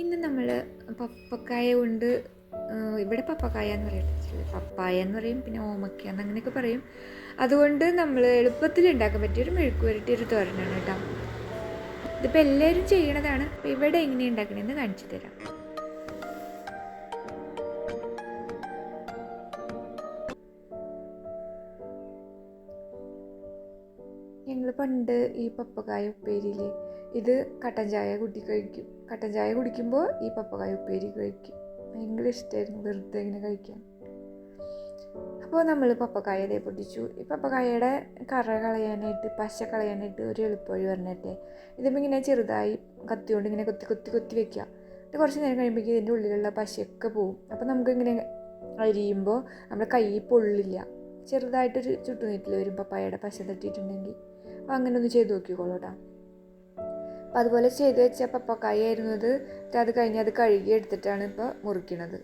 ഇന്ന് നമ്മൾ പപ്പക്കായ കൊണ്ട് ഇവിടെ പപ്പക്കായ എന്ന് പറയത്തില്ല പപ്പായ എന്ന് പറയും പിന്നെ ഓമക്ക എന്ന് അങ്ങനെയൊക്കെ പറയും. അതുകൊണ്ട് നമ്മൾ എളുപ്പത്തിൽ ഉണ്ടാക്കാൻ പറ്റിയ ഒരു മെഴുക്ക് വരട്ടി ഒരു തോരനാണ് കേട്ടോ. ഇതിപ്പോൾ എല്ലാവരും ചെയ്യണതാണ്. ഇപ്പോൾ ഇവിടെ എങ്ങനെയാണ് ഉണ്ടാക്കണമെന്ന് കാണിച്ചു തരാം. പണ്ട് ഈ പപ്പക്കായ ഉപ്പേരിയിൽ ഇത് കട്ടൻ ചായ കുട്ടി കഴിക്കും. കട്ടൻ ചായ കുടിക്കുമ്പോൾ ഈ പപ്പക്കായ ഉപ്പേരി കഴിക്കും. ഭയങ്കര ഇഷ്ടമായിരുന്നു വെറുതെ ഇങ്ങനെ കഴിക്കാൻ. അപ്പോൾ നമ്മൾ പപ്പക്കായ ഇതേ പൊട്ടിച്ചു. ഈ പപ്പക്കായയുടെ കറ കളയാനായിട്ട് പശ കളയാനായിട്ട് ഒരു എളുപ്പവഴി പറഞ്ഞിട്ടേ. ഇതിപ്പോൾ ഇങ്ങനെ ചെറുതായി കത്തി കൊണ്ട് ഇങ്ങനെ കൊത്തി കൊത്തി കൊത്തി വെക്കുക എന്നിട്ട് കുറച്ച് നേരം കഴിയുമ്പോഴേക്കും ഇതിന്റെ ഉള്ളിലുള്ള പശയൊക്കെ പോവും. അപ്പോൾ നമുക്കിങ്ങനെ അരിയുമ്പോൾ നമ്മുടെ കൈ പൊള്ളില്ല. ചെറുതായിട്ടൊരു ചുട്ടുനീറ്റിൽ വരും പപ്പായയുടെ പശ തട്ടിയിട്ടുണ്ടെങ്കിൽ. അങ്ങനെ ഒന്ന് ചെയ്ത് നോക്കിക്കോളൂ കേട്ടോ അപ്പോൾ അതുപോലെ ചെയ്ത് വെച്ച പപ്പക്കായി ആയിരുന്നു അത് കഴിഞ്ഞ് അത് കഴുകി എടുത്തിട്ടാണ് ഇപ്പോൾ മുറിക്കണത്.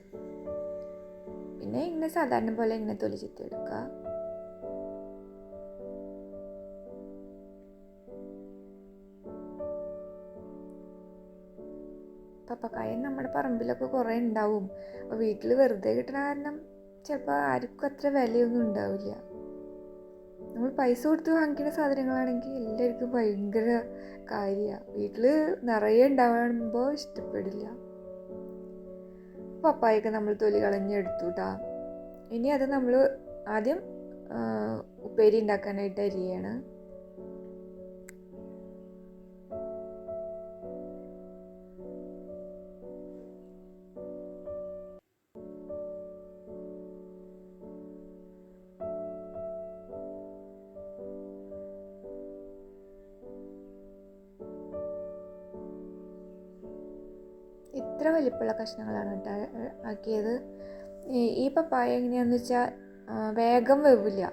പിന്നെ ഇങ്ങനെ സാധാരണ പോലെ ഇങ്ങനെ തൊലി ചെത്തി എടുക്കുക പപ്പക്കായ നമ്മുടെ പറമ്പിലൊക്കെ കുറേ ഉണ്ടാവും. അപ്പോൾ വീട്ടിൽ വെറുതെ കിട്ടണ കാരണം ചിലപ്പോൾ ആർക്കും അത്ര വിലയൊന്നും ഉണ്ടാവില്ല. നമ്മൾ പൈസ കൊടുത്ത് വാങ്ങിക്കുന്ന സാധനങ്ങളാണെങ്കിൽ എല്ലാവർക്കും ഭയങ്കര കാര്യമാണ് വീട്ടിൽ നിറയെ ഉണ്ടാവുമ്പോൾ ഇഷ്ടപ്പെടില്ല. പപ്പായൊക്കെ നമ്മൾ തൊലി കളഞ്ഞെടുത്തു കേട്ടോ ഇനി അത് നമ്മൾ ആദ്യം ഉപ്പേരി ഉണ്ടാക്കാനായിട്ട് അരിയാണ്. ഇത്ര വലിപ്പമുള്ള കഷ്ണങ്ങളാണ് കേട്ടോ ആക്കിയത്. ഈ- പപ്പായ എങ്ങനെയാണെന്ന് വെച്ചാൽ വേഗം വെവില്ല.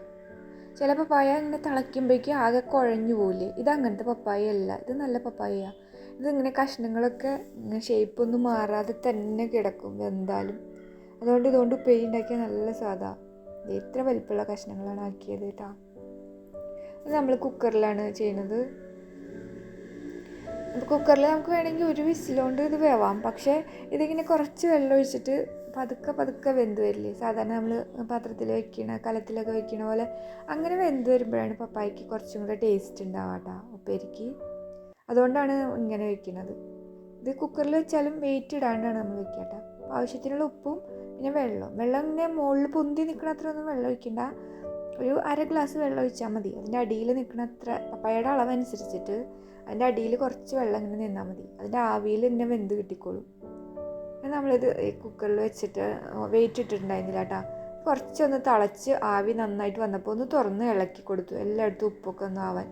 ചില പപ്പായ ഇങ്ങനെ തിളയ്ക്കുമ്പോഴേക്കും ആകെ കുഴഞ്ഞു പോവില്ലേ? അങ്ങനത്തെ പപ്പായ അല്ല ഇത് നല്ല പപ്പായ ഇതിങ്ങനെ കഷ്ണങ്ങളൊക്കെ ഷേപ്പൊന്നും മാറാതെ തന്നെ കിടക്കും എന്തായാലും അതുകൊണ്ട് ഇതുകൊണ്ട് ഉപ്പേരി ഉണ്ടാക്കിയാൽ നല്ല സാധാ ഇത്ര വലിപ്പമുള്ള കഷ്ണങ്ങളാണ് ആക്കിയത് കേട്ടോ. നമ്മൾ കുക്കറിലാണ് ചെയ്യുന്നത്. കുക്കറിൽ നമുക്ക് വേണമെങ്കിൽ ഒരു വിസിലുകൊണ്ട് ഇത് വേവാം. പക്ഷേ ഇതിങ്ങനെ കുറച്ച് വെള്ളം ഒഴിച്ചിട്ട് പതുക്കെ പതുക്കെ വെന്ത് വരില്ലേ? സാധാരണ നമ്മൾ പാത്രത്തിൽ വെക്കണ കലത്തിലൊക്കെ വെക്കണ പോലെ അങ്ങനെ വെന്ത് വരുമ്പോഴാണ് പപ്പായക്ക് കുറച്ചും കൂടെ ടേസ്റ്റ് ഉണ്ടാവുക കേട്ടോ ഉപ്പേരിക്ക്. അതുകൊണ്ടാണ് ഇങ്ങനെ വെക്കുന്നത് ഇത് കുക്കറിൽ വെച്ചാലും വെയിറ്റ് ഇടാണ്ടാണ് നമ്മൾ വെക്കുക കേട്ടോ ആവശ്യത്തിനുള്ള ഉപ്പും പിന്നെ വെള്ളം വെള്ളം ഇങ്ങനെ മുകളിൽ പൊന്തി നിൽക്കണ അത്ര ഒന്നും വെള്ളം ഒഴിക്കണ്ട. ഒരു അര ഗ്ലാസ് വെള്ളം ഒഴിച്ചാൽ മതി. അതിന്റെ അടിയിൽ നിൽക്കുന്ന അത്ര പപ്പായയുടെ അളവനുസരിച്ചിട്ട് അതിന്റെ അടിയിൽ കുറച്ച് വെള്ളം ഇങ്ങനെ നിന്നാൽ മതി. അതിന്റെ ആവിയിൽ തന്നെ വെന്ത് കിട്ടിക്കോളും. നമ്മളിത് ഈ കുക്കറിൽ വെച്ചിട്ട് വെയിറ്റ് ഇട്ടിട്ടുണ്ടായിരുന്നില്ല കേട്ടോ കുറച്ചൊന്ന് തിളച്ച് ആവി നന്നായിട്ട് വന്നപ്പോൾ ഒന്ന് തുറന്ന് ഇളക്കി കൊടുത്തു. എല്ലായിടത്തും ഉപ്പൊക്കെ ഒന്ന് ആവാൻ.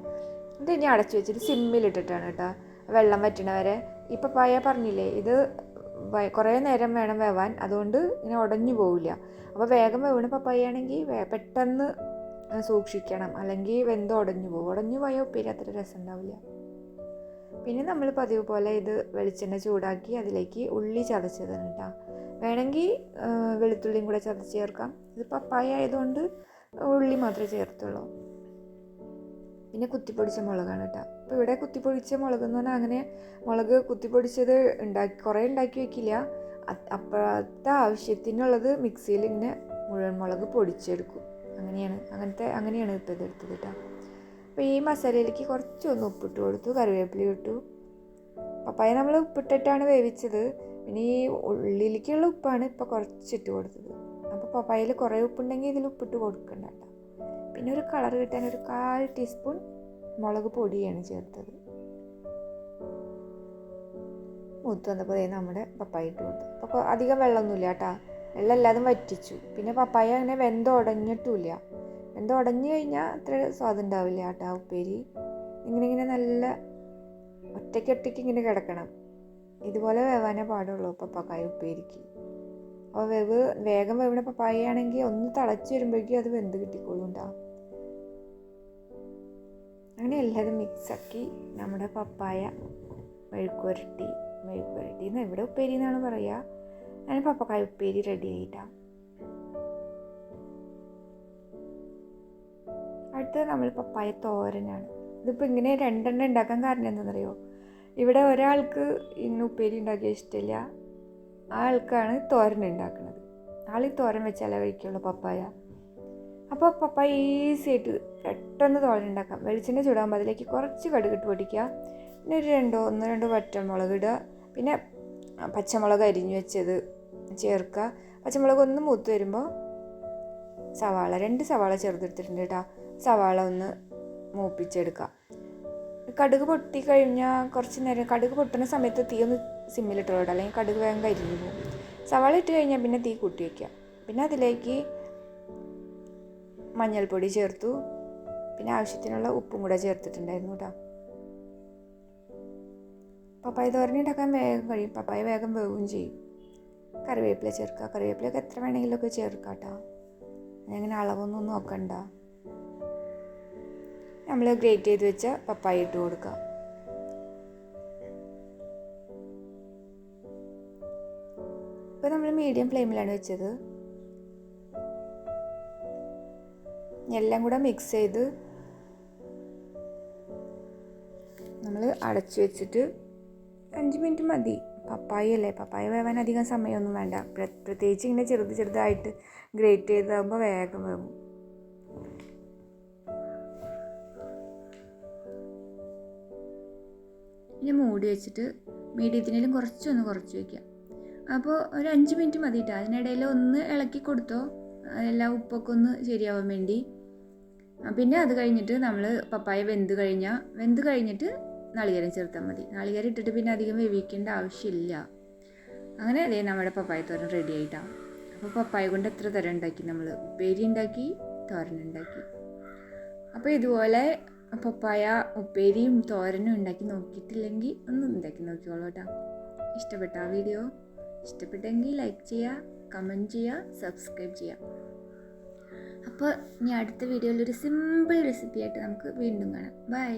ഇത് ഇനി അടച്ചു വെച്ചിട്ട് സിമ്മിലിട്ടിട്ടാണ് കേട്ടോ വെള്ളം വറ്റണവരെ ഈ പപ്പായ പറഞ്ഞില്ലേ ഇത് കുറേ നേരം വേണം വേവാൻ. അതുകൊണ്ട് ഇങ്ങനെ ഉടഞ്ഞു പോവില്ല. അപ്പോൾ വേഗം വേവണ പപ്പായ ആണെങ്കിൽ പെട്ടെന്ന് സൂക്ഷിക്കണം. അല്ലെങ്കിൽ വെന്ത് ഉടഞ്ഞു പോകും. ഉടഞ്ഞു പോയാൽ ഉപ്പേരി അത്ര രസം ഉണ്ടാവില്ല പിന്നെ നമ്മൾ പതിവ് പോലെ ഇത് വെളിച്ചെണ്ണ ചൂടാക്കി അതിലേക്ക് ഉള്ളി ചതച്ചതാണ് കേട്ടോ. വേണമെങ്കിൽ വെളുത്തുള്ളിയും കൂടെ ചതച്ച് ചേർക്കാം. ഇത് പപ്പായ ആയതുകൊണ്ട് ഉള്ളി മാത്രമേ ചേർത്തുള്ളൂ. പിന്നെ കുത്തിപ്പൊടിച്ച മുളകാണ് കേട്ടോ. അപ്പോൾ ഇവിടെ കുത്തിപ്പൊടിച്ച മുളക് എന്ന് പറഞ്ഞാൽ അങ്ങനെ മുളക് കുത്തിപ്പൊടിച്ചത് ഉണ്ടാക്കി കുറേ ഉണ്ടാക്കി വെക്കില്ല. അപ്പോഴത്തെ ആവശ്യത്തിനുള്ളത് മിക്സിയിൽ ഇങ്ങനെ മുഴുവൻ മുളക് പൊടിച്ചെടുക്കും. അങ്ങനെയാണ്. അങ്ങനത്തെ അങ്ങനെയാണ് ഇപ്പോൾ ഇത് എടുത്തത് കേട്ടോ അപ്പോൾ ഈ മസാലയിലേക്ക് കുറച്ചൊന്ന് ഉപ്പിട്ട് കൊടുത്തു കറിവേപ്പില ഇട്ടു. പപ്പായ നമ്മൾ ഉപ്പിട്ടിട്ടാണ് വേവിച്ചത്. പിന്നെ ഈ ഉള്ളിലേക്കുള്ള ഉപ്പാണ് ഇപ്പോൾ കുറച്ചിട്ട് കൊടുത്തത്. അപ്പോൾ പപ്പായയിൽ കുറേ ഉപ്പുണ്ടെങ്കിൽ ഇതിൽ ഉപ്പിട്ട് കൊടുക്കണ്ട കേട്ടോ പിന്നെ ഒരു കളർ കിട്ടാൻ ഒരു കാൽ ടീസ്പൂൺ മുളക് പൊടിയാണ് ചേർത്തത്. മൂത്ത് വന്നപ്പോൾ നമ്മുടെ പപ്പായ ഇട്ട് കൊടുത്തു. അപ്പോൾ അധികം വെള്ളമൊന്നുമില്ല കേട്ടോ വെള്ളം എല്ലാതും വറ്റിച്ചു. പിന്നെ പപ്പായ അങ്ങനെ വെന്തുടഞ്ഞിട്ടുമില്ല വെന്തുടഞ്ഞു കഴിഞ്ഞാൽ അത്ര സ്വാദുണ്ടാവില്ല കേട്ടോ ഉപ്പേരി. ഇങ്ങനെ ഇങ്ങനെ നല്ല ഒറ്റയ്ക്ക് ഒറ്റയ്ക്ക് ഇങ്ങനെ കിടക്കണം. ഇതുപോലെ വേവാനേ പാടുള്ളൂ പപ്പാക്കായ ഉപ്പേരിക്ക്. അപ്പോൾ വെവ് വേഗം വേവണ പപ്പായയാണെങ്കിൽ ഒന്ന് തിളച്ച് വരുമ്പോഴേക്കും അത് വെന്ത് കിട്ടിക്കോളും ഉണ്ടാവും അങ്ങനെ എല്ലാതും മിക്സാക്കി നമ്മുടെ പപ്പായ മെഴുക്കുരട്ടി മെഴുക്കുരട്ടി എന്ന് എവിടെ ഉപ്പേരി എന്നാണ് പറയുക അങ്ങനെ പപ്പക്കായ ഉപ്പേരി റെഡി ആയിട്ടാ അടുത്തത് നമ്മൾ പപ്പായ തോരനാണ്. ഇതിപ്പോൾ ഇങ്ങനെ രണ്ടെണ്ണം ഉണ്ടാക്കാൻ കാരണം എന്താണെന്നറിയോ? ഇവിടെ ഒരാൾക്ക് ഇന്ന് ഉപ്പേരി ഉണ്ടാക്കിയ ഇഷ്ടമില്ല ആ ആൾക്കാണ് തോരൻ ഉണ്ടാക്കുന്നത്. ആൾ ഈ തോരൻ വെച്ചാലേ കഴിക്കുള്ളൂ പപ്പായ. അപ്പോൾ പപ്പായ ഈസി ആയിട്ട് പെട്ടെന്ന് തോരൻ ഉണ്ടാക്കാം. വെളിച്ചെണ്ണ ചൂടാകുമ്പോൾ അതിലേക്ക് കുറച്ച് കടുകിട്ട് പൊടിക്കുക. പിന്നെ ഒരു രണ്ടോ ഒന്നോ രണ്ടോ വറ്റമുളക് ഇടുക. പിന്നെ പച്ചമുളക് അരിഞ്ഞു വെച്ചത്. ചേർക്കുക. പച്ചമുളക് ഒന്ന് മൂത്ത് വരുമ്പോൾ സവാള രണ്ട് സവാള ചേർത്തെടുത്തിട്ടുണ്ട് കേട്ടോ. സവാള ഒന്ന് മൂപ്പിച്ചെടുക്കുക. കടുക് പൊട്ടി കഴിഞ്ഞാൽ കുറച്ച് നേരം കടുക് പൊട്ടുന്ന സമയത്ത് തീ ഒന്ന് സിമ്മിലിട്ടുള്ളൂ അല്ലെങ്കിൽ കടുക് വേഗം കരിഞ്ഞു പോകും. സവാള ഇട്ട് കഴിഞ്ഞാൽ പിന്നെ തീ കൂട്ടി വയ്ക്കുക. പിന്നെ അതിലേക്ക് മഞ്ഞൾപ്പൊടി ചേർത്തു. പിന്നെ ആവശ്യത്തിനുള്ള ഉപ്പും കൂടെ ചേർത്തിട്ടുണ്ടായിരുന്നു കേട്ടോ. പപ്പായ തോരൻ ഉണ്ടാക്കാൻ വേഗം കഴിയും. പപ്പായ വേഗം വേവും ചെയ്യും. കറിവേപ്പില ചേർക്കുക. കറിവേപ്പിലൊക്കെ എത്ര വേണമെങ്കിലൊക്കെ ചേർക്കാം കേട്ടോ. അങ്ങനെ അളവൊന്നും നോക്കണ്ട. നമ്മൾ ഗ്രേറ്റ് ചെയ്ത് വെച്ച പപ്പായ ഇട്ട് കൊടുക്കുക ഇപ്പോൾ നമ്മൾ മീഡിയം ഫ്ലെയിമിലാണ് വെച്ചത്. എല്ലാം കൂടെ മിക്സ് ചെയ്ത് നമ്മൾ അടച്ചു വെച്ചിട്ട് അഞ്ച് മിനിറ്റ് മതി. പപ്പായ അല്ലേ പപ്പായ വേവാൻ അധികം സമയമൊന്നും വേണ്ട. പ്രത്യേകിച്ച് ഇങ്ങനെ ചെറുത് ചെറുതായിട്ട് ഗ്രേറ്റ് ചെയ്താകുമ്പോൾ വേഗം വേവും. ഇനി മൂടി വെച്ചിട്ട് മീഡിയത്തിനേലും കുറച്ചൊന്ന് കുറച്ച് വയ്ക്കുക അപ്പോൾ ഒരു അഞ്ച് മിനിറ്റ് മതി മതിയിട്ട് അതിനിടയിൽ ഒന്ന് ഇളക്കി കൊടുത്തോ. എല്ലാ ഉപ്പൊക്കെ ഒന്ന് ശരിയാവാൻ വേണ്ടി. പിന്നെ അത് കഴിഞ്ഞിട്ട് നമ്മൾ പപ്പായ വെന്ത് കഴിഞ്ഞാൽ വെന്ത് കഴിഞ്ഞിട്ട് നാളികേരം ചേർത്താൽ മതി. നാളികേരം ഇട്ടിട്ട് പിന്നെ അധികം വേവിക്കേണ്ട ആവശ്യമില്ല. അങ്ങനെ അതേ നമ്മുടെ പപ്പായ തോരൻ റെഡി ആയിട്ടാണ് അപ്പോൾ പപ്പായ കൊണ്ട് എത്ര തരം ഉണ്ടാക്കി നമ്മൾ ഉപ്പേരി ഉണ്ടാക്കി തോരൻ ഉണ്ടാക്കി. അപ്പോൾ ഇതുപോലെ പപ്പായ ഉപ്പേരിയും തോരനും ഉണ്ടാക്കി നോക്കിയിട്ടില്ലെങ്കിൽ ഒന്ന് ഉണ്ടാക്കി നോക്കിക്കോളൂ കേട്ടോ. ഇഷ്ടപ്പെട്ട ആ വീഡിയോ? ഇഷ്ടപ്പെട്ടെങ്കിൽ ലൈക്ക് ചെയ്യുക കമന്റ് ചെയ്യുക സബ്സ്ക്രൈബ് ചെയ്യുക അപ്പോൾ ഇനി അടുത്ത വീഡിയോയിൽ ഒരു സിമ്പിൾ റെസിപ്പി ആയിട്ട് നമുക്ക് വീണ്ടും കാണാം. ബൈ